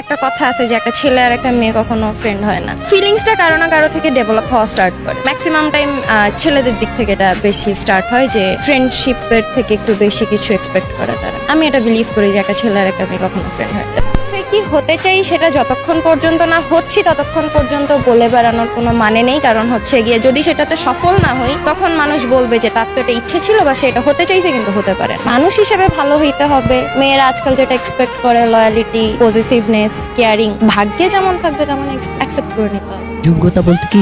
একটা কথা আছে যে একটা ছেলে আর একটা মেয়ে কখনো ফ্রেন্ড হয় না। ফিলিংসটা কারও না কারও থেকে ডেভেলপ হওয়া স্টার্ট করে। ম্যাক্সিমাম টাইম ছেলেদের দিক থেকে এটা বেশি স্টার্ট হয় যে ফ্রেন্ডশিপের থেকে একটু বেশি কিছু এক্সপেক্ট করে তারা। আমি এটা বিলিভ করি যে একটা ছেলে আর একটা মেয়ে কখনো ফ্রেন্ড হয় না। কি হতে চাই সেটা যতক্ষণ পর্যন্ত না হচ্ছি ততক্ষণ পর্যন্ত বলে বেড়ানোর কোনো মানে নেই। কারণ হচ্ছে গিয়ে যদি সেটাতে সফল না হই তখন মানুষ বলবে যে তার তো এটা ইচ্ছে ছিল বা সেটা হতে চাইছে কিন্তু হতে পারে মানুষ হিসেবে ভালো হইতে হবে। মেয়েরা আজকাল যেটা এক্সপেক্ট করে লয়ালিটি পজিটিভনেস কেয়ারিং ভাগ্যে যেমন থাকবে তেমন অ্যাকসেপ্ট করে নিতে হবে। যোগ্যতা বলতে কি?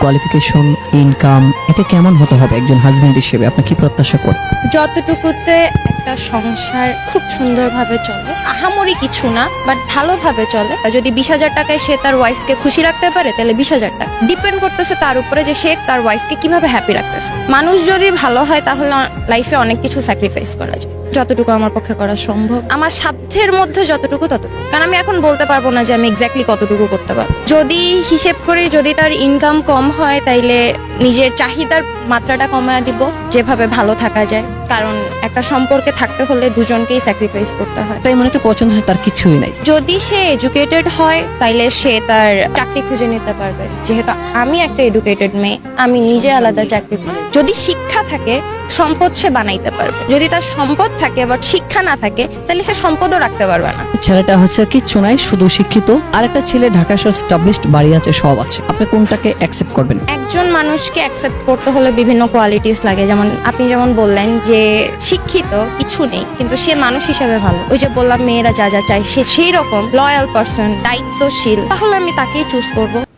কোয়ালিফিকেশন ইনকাম এটা কেমন হতে হবে একজন হাজবেন্ড হিসেবে? আপনি কি প্রত্যাশা করেন যতটুকুতে একটা সংসার খুব সুন্দরভাবে চলে। আহামরি কিছু না বাট ভালোভাবে চলে। যদি বিশ হাজার টাকায় সে তার ওয়াইফকে খুশি রাখতে পারে, তাহলে বিশ হাজার টাকা। ডিপেন্ড করতেছে তার উপরে যে সে তার ওয়াইফকে কীভাবে হ্যাপি রাখতেছে। মানুষ যদি ভালো হয়, তাহলে লাইফে অনেক কিছু স্যাক্রিফাইস করা যায়। যতটুকু আমার পক্ষে করা সম্ভব। আমার সাধ্যের মধ্যে যতটুকু, ততটুকু। কারণ আমি এখন বলতে পারব না যে আমি এক্স্যাক্টলি কতটুকু করতে পারব। যদি হিসেব করি, যদি তার ইনকাম কম হয়, তাইলে নিজের চাহিদার মাত্রাটা কমায় দিব যেভাবে ভালো থাকা যায়। কারণ একটা সম্পর্কে থাকতে হলে দুজনকেই স্যাক্রিফাইস করতে হয়। তাই মনে একটা পছন্দ আছে তার কিছুই নাই। যদি সে এডুকেটেড হয় তাইলে সে তার চাকরি খুঁজে নিতে পারবে। যেহেতু আমি একটা এডুকেটেড মেয়ে আমি নিজে আলাদা চাকরি করি। যদি শিক্ষা থাকে সম্পদ সে বানাইতে পারবে। যদি তার সম্পদ থাকে বাট শিক্ষা না থাকে তাহলে সে সম্পদও রাখতে পারবে না। ছেলেটা হচ্ছে কিচ্ছু নাই শুধু শিক্ষিত। আর একটা ছেলে ঢাকা শহর স্টাবলিশড বাড়ি আছে সব আছে। আপনি কোনটাকে অ্যাকসেপ্ট করবেন? একজন মানুষকে অ্যাকসেপ্ট করতে হলে বিভিন্ন কোয়ালিটিস লাগে। যেমন আপনি যেমন বললেন যে শিক্ষিত কিছু নেই, কিন্তু সে মানুষ হিসেবে ভালো। ওই যে বললাম, মেয়েরা যা যা চায়, সে সেই রকম লয়াল পার্সন দায়িত্বশীল। তাহলে আমি তাকেই চুজ করব।